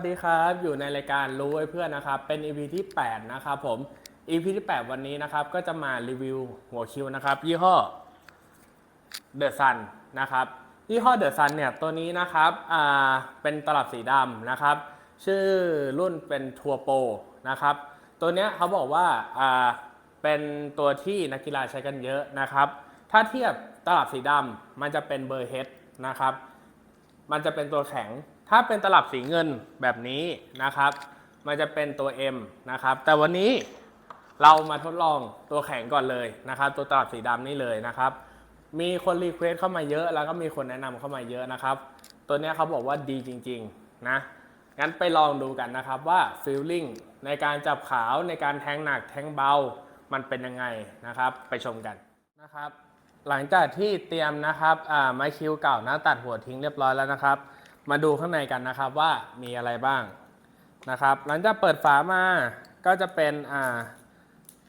สดีครับ อยู่ในรายการรู้ไว้เพื่อนนะครับ เป็น EP ที่ 8 นะครับผม EP ที่ 8 วันนี้นะครับ ก็จะมารีวิวหัวคิวนะครับ ยี่ห้อ The Sun นะครับ ยี่ห้อ The Sun เนี่ยตัวนี้นะครับอ่าเป็นตลับสีดำนะครับ ชื่อรุ่นเป็นทัวโปนะครับ ตัวเนี้ยเขาบอกว่าอ่าเป็นตัวที่นักกีฬาใช้กันเยอะนะครับ ถ้าเทียบตลับสีดำมันจะเป็นเบอร์เฮดนะครับ มันจะเป็นตัวแข็ง ถ้าเป็นตลับสีเงินแบบนี้นะครับ มันจะเป็นตัว M นะครับ แต่วันนี้เรามาทดลองตัวแข็งก่อนเลยนะครับ ตัวตลับสีดำนี่เลยนะครับ มีคนรีเควสเข้ามาเยอะ แล้วก็มีคนแนะนำเข้ามาเยอะนะครับ ตัวนี้เขาบอกว่าดีจริง ๆ นะ งั้นไปลองดูกันนะครับว่าฟีลลิ่งในการจับขาวในการแทงหนักแทงเบา มันเป็นยังไงนะครับ ไปชมกันนะครับ หลังจากที่เตรียมนะครับไม้คิวเก่านะตัดหัวทิ้งเรียบร้อยแล้วนะครับ มาดูข้างในกันนะครับว่ามีอะไรบ้างนะครับ หลังจากเปิดฝามาก็จะเป็นอ่า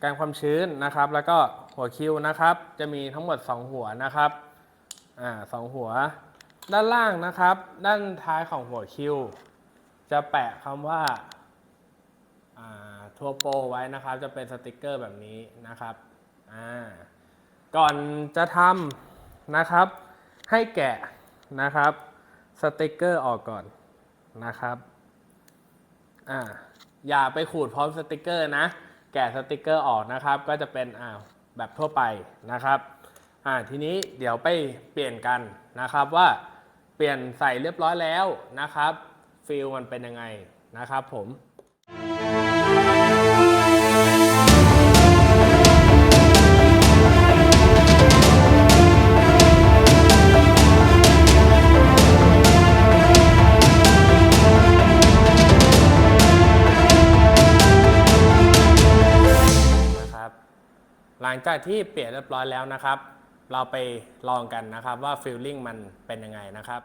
การความชื้นนะครับ แล้วก็หัวคิวนะครับ จะมีทั้งหมด 2 หัวนะครับอ่าสองหัว ด้านล่างนะครับ ด้านท้ายของหัวคิว จะแปะคำว่าทัวโปไว้นะครับ จะเป็นสติกเกอร์แบบนี้นะครับอ่าก่อนจะทำนะครับ ให้แกะนะครับ สติกเกอร์ออกก่อนนะครับอ่าอย่าไปขูดพร้อมสติกเกอร์นะ แกะสติกเกอร์ออกนะครับ ก็จะเป็นอ่าแบบทั่วไปนะครับอ่าทีนี้เดี๋ยวไปเปลี่ยนกันนะครับว่าเปลี่ยนใส่เรียบร้อยแล้วนะครับฟิลมันเป็นยังไงนะครับผม หลังจากที่เปลี่ยนเรียบร้อยแล้วนะครับ เราไปลองกันนะครับว่าฟิลลิ่งมันเป็นยังไงนะครับ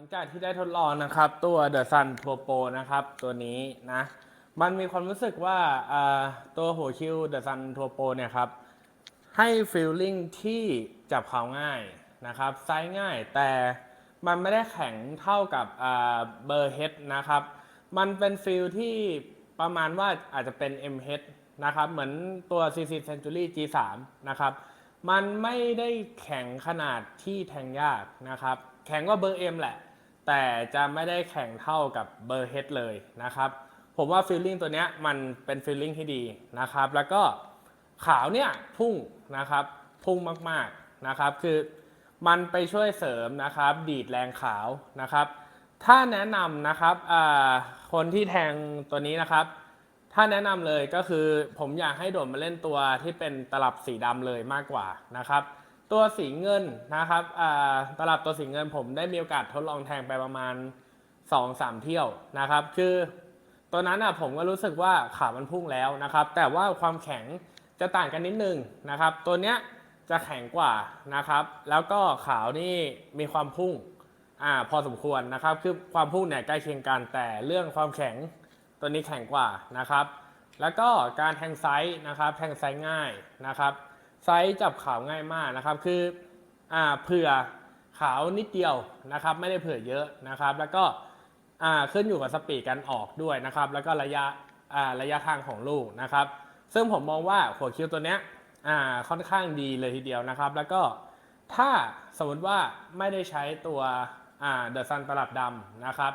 ังจากที่ได้ทดลองนะครับ ตัว The Sun Turbo นะครับ ตัวนี้นะ มันมีความรู้สึกว่าตัวหัวคิว The Sun Turbo เนี่ยครับ ให้ฟีลลิ่งที่จับเขาง่ายนะครับไซส์ง่ายแต่มันไม่ได้แข็งเท่ากับเบอร์เฮดนะครับ มันเป็นฟีลที่ประมาณว่าอาจจะเป็น M h นะครับ เหมือนตัว CC Century G3 นะครับมันไม่ได้แข็งขนาดที่แทงยากนะครับ แข็งกว่าเบอร์ M แหละ แต่จะไม่ได้แข็งเท่ากับเบอร์เฮดเลยนะครับผมว่าฟีลลิ่งตัวเนี้ยมันเป็นฟีลลิ่งที่ดีนะครับ แล้วก็ขาวเนี่ยพุ่งนะครับพุ่งมากๆนะครับคือมันไปช่วยเสริมนะครับดีดแรงขาวนะครับ ถ้าแนะนำนะครับคนที่แทงตัวนี้นะครับ ถ้าแนะนำเลยก็คือผมอยากให้โดดมาเล่นตัวที่เป็นตลับสีดำเลยมากกว่านะครับ ตัวสีเงินนะครับตลับตัวสีเงินผมได้มีโอกาสทดลองแทงไปประมาณ 2-3 เที่ยวนะครับ คือตัวนั้นอะผมก็รู้สึกว่าขามันพุ่งแล้วนะครับ แต่ว่าความแข็งจะต่างกันนิดนึงนะครับ ตัวเนี้ยจะแข็งกว่านะครับ แล้วก็ขาวนี่มีความพุ่งอ่าพอสมควรนะครับ คือความพุ่งเนี่ยใกล้เคียงกันแต่เรื่องความแข็งตัวนี้แข็งกว่านะครับ แล้วก็การแทงไซส์นะครับ แทงไซส์ง่ายนะครับ ไซส์จับขาวง่ายมากนะครับ คืออ่าเผื่อขาวนิดเดียวนะครับ ไม่ได้เผื่อเยอะนะครับ แล้วก็อ่าขึ้นอยู่กับสปีดการออกด้วยนะครับ แล้วก็ระยะอ่าระยะทางของลูกนะครับ ซึ่งผมมองว่าหัวคิวตัวเนี้ยอ่าค่อนข้างดีเลยทีเดียวนะครับ แล้วก็ถ้าสมมติว่าไม่ได้ใช้ตัวอ่าเดอะซันตลับดำนะครับ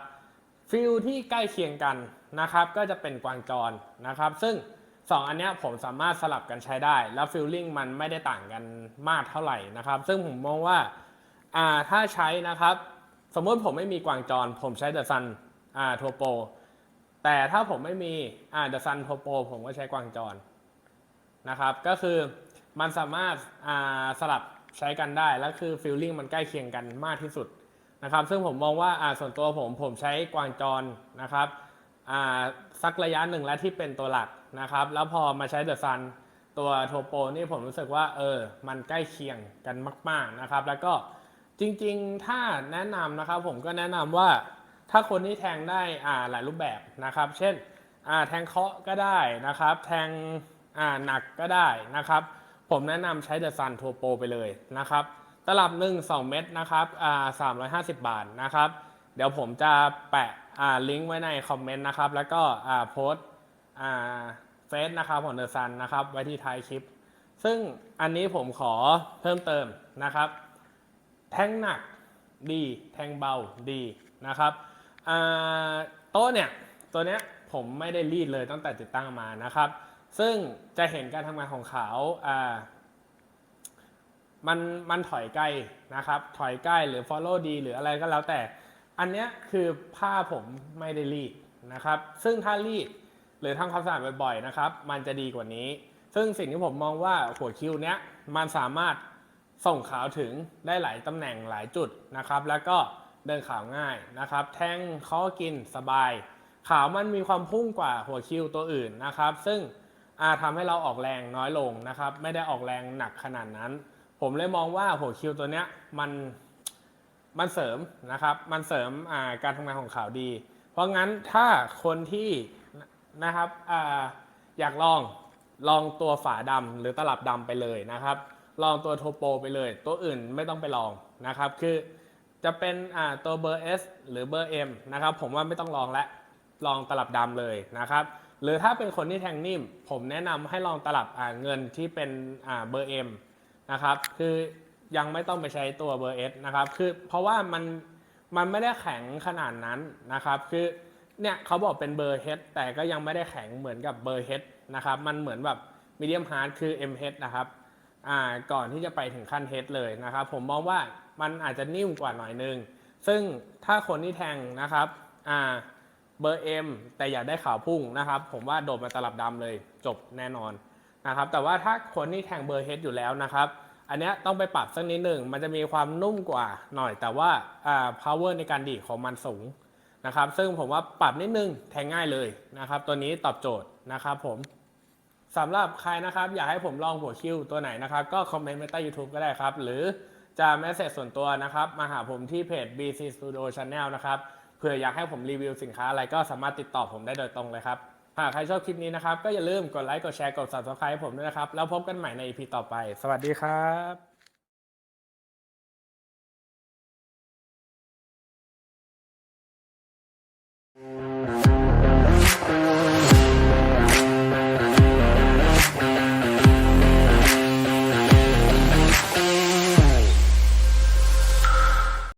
ฟิลที่ใกล้เคียงกันนะครับ ก็จะเป็นกวางจรนะครับ ซึ่ง 2อันเนี้ยผมสามารถสลับกันใช้ได้ แล้วฟิลลิ่งมันไม่ได้ต่างกันมากเท่าไหร่นะครับ ซึ่งผมมองว่าอ่าถ้าใช้นะครับ สมมติผมไม่มีกวางจร ผมใช้เดอะซันอ่าทัวโปแต่ถ้าผมไม่มีอ่าเดอะซันทัวโปผมก็ใช้กวางจรนะครับ ก็คือมันสามารถอ่าสลับใช้กันได้ แล้วคือฟิลลิ่งมันใกล้เคียงกันมากที่สุดนะครับ ซึ่งผมมองว่าอ่าส่วนตัวผมผมใช้กวางจรนะครับอ่าสักระยะหนึ่งแล้วที่เป็นตัวหลัก นะครับ แล้วพอมาใช้เดอะซันตัวโทโปนี่ผมรู้สึกว่าเออ มันใกล้เคียงกันมาก ๆนะครับ แล้วก็จริงๆ ถ้าแนะนำนะครับผมก็แนะนำว่าถ้าคนที่แทงได้อ่าหลายรูปแบบนะครับ เช่นอ่าแทงเคาะก็ได้นะครับ แทงอ่าหนักก็ได้นะครับ ผมแนะนำใช้เดอะซันโทโปไปเลยนะครับ ตลับหนึ่ง2เม็ดนะครับอ่า350บาทนะครับ เดี๋ยวผมจะแปะอ่าลิงก์ไว้ในคอมเมนต์นะครับ แล้วก็อ่าโพสอ่า เฟซนะครับของเดอะซันนะครับไว้ที่ท้ายคลิป ซึ่งอันนี้ผมขอเพิ่มเติมนะครับ แทงหนักดีแทงเบาดีนะครับโต๊ะเนี่ยตัวเนี้ยผมไม่ได้รีดเลยตั้งแต่ติดตั้งมานะครับ ซึ่งจะเห็นการทำงานของเขาอ่ามันมันถอยใกล้นะครับ ถอยใกล้หรือ follow ดี หรืออะไรก็แล้วแต่ อันเนี้ยคือผ้าผมไม่ได้รีดนะครับ ซึ่งถ้ารีด หรือทำความสะอาดบ่อยๆนะครับ มันจะดีกว่านี้ ซึ่งสิ่งที่ผมมองว่าหัวคิ้วเนี้ยมันสามารถส่งขาวถึงได้หลายตำแหน่งหลายจุดนะครับ แล้วก็เดินขาวง่ายนะครับ แทงข้อกินสบาย ขาวมันมีความพุ่งกว่าหัวคิ้วตัวอื่นนะครับ ซึ่งอาทำให้เราออกแรงน้อยลงนะครับ ไม่ได้ออกแรงหนักขนาดนั้น ผมเลยมองว่าหัวคิ้วตัวเนี้ยมันมันเสริมนะครับ มันเสริมาการทำงานของขาวดี เพราะงั้นถ้าคนที่ นะครับออยากลองลองตัวฝาดำหรือตลับดำไปเลยนะครับ ลองตัวโทโปไปเลย ตัวอื่นไม่ต้องไปลองนะครับ คือจะเป็นตัวเบอร์ S หรือเบอร์ M นะครับ ผมว่าไม่ต้องลองและลองตลับดำเลยนะครับ หรือถ้าเป็นคนที่แทงนิ่ม ผมแนะนำให้ลองตลับเงินที่เป็นเบอร์ M นะครับ คือยังไม่ต้องไปใช้ตัวเบอร์ S นะครับ คือเพราะว่ามันมันไม่ได้แข็งขนาดนั้นนะครับ คือ เนี่ยเขาบอกเป็นเบอร์ H แต่ก็ยังไม่ได้แข็งเหมือนกับเบอร์ H นะครับมันเหมือนแบบมีเดียมฮาร์ดคือ MH นะครับอ่าก่อนที่จะไปถึงขั้น H เลยนะครับผมมองว่ามันอาจจะนิ่มกว่าหน่อยนึง ซึ่งถ้าคนที่แทงนะครับอ่าเบอร์ M แต่อยากได้ขาวพุ่งนะครับ ผมว่าโดดมาตลับดำเลยจบแน่นอนนะครับแต่ว่าถ้าคนที่แทงเบอร์เฮดอยู่แล้วนะครับอันนี้ต้องไปปรับสักนิดหนึ่งมันจะมีความนุ่มกว่าหน่อยแต่ว่าอ่า power ในการดีดของมันสูง นะครับซึ่งผมว่าปรับนิดนึงแทงง่ายเลยนะครับ ตัวนี้ตอบโจทย์นะครับผมสำหรับใครนะครับอยากให้ผมลองหัวคิวตัวไหนนะครับ ก็คอมเมนต์ไว้ใต้ YouTube ก็ได้ครับ หรือจะแมสเซจส่วนตัวนะครับ มาหาผมที่เพจ BC Studio Channel นะครับเผื่ออยากให้ผมรีวิวสินค้าอะไรก็สามารถติดต่อผมได้โดยตรงเลยครับ หากใครชอบคลิปนี้นะครับ ก็อย่าลืมกดไลค์กดแชร์กด subscribe ให้ผมด้วยนะครับ แล้วพบกันใหม่ใน EP ต่อไป สวัสดีครับ